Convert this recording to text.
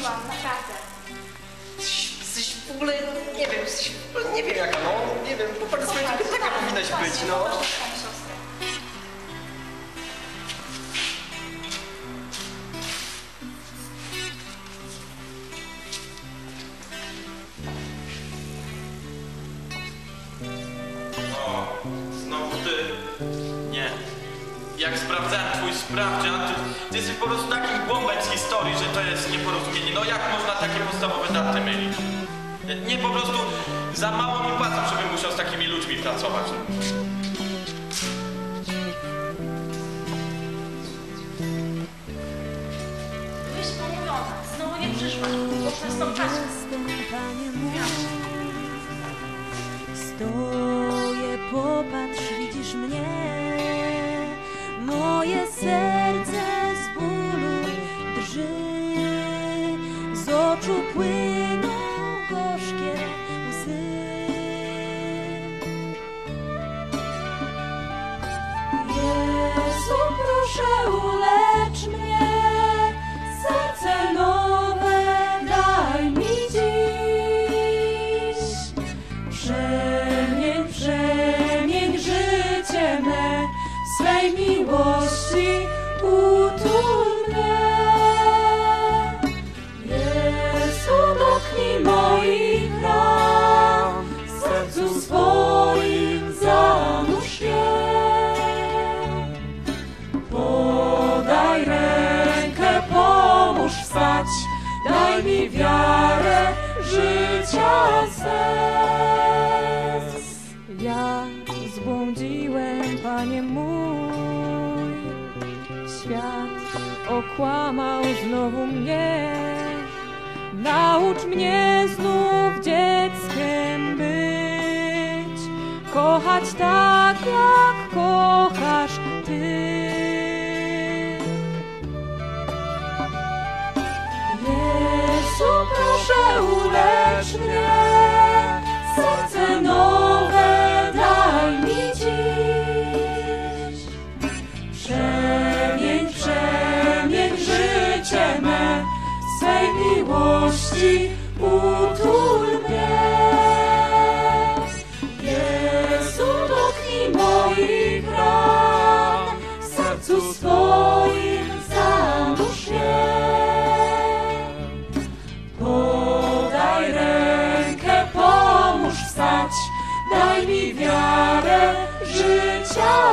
mówiłam, naprawdę. Jesteś, w ogóle, nie wiem, jesteś, nie wiem jaka, no, nie wiem, po prostu taka powinnaś być, no. Jak sprawdzałem twój sprawdzian, to ty jesteś po prostu takim głąbem z historii, że to jest nieporozumienie. No jak można takie podstawowe daty mylić? Nie, nie po prostu za mało mi płacą, żebym musiał z takimi ludźmi pracować. Znowu nie przyszłaś. Bo przez tą czasie. Jestem, Panie mój. Stoję, popatrz, widzisz mnie. Moje serce z bólu drży. Z oczu płyną gorzkie łzy. Jezu, proszę ulecz mnie, serce nowe daj mi dziś. Przemień, przemień życie me, swej miłości mi wiarę życia sens. Ja zbłądziłem, Panie mój, świat okłamał znowu mnie. Naucz mnie znów dzieckiem być, kochać tak, jak kochasz Ty. Miłości utul mnie. Jezu, dotknij moich ran, w sercu swoim zanurz. Podaj rękę, pomóż wstać, daj mi wiarę życia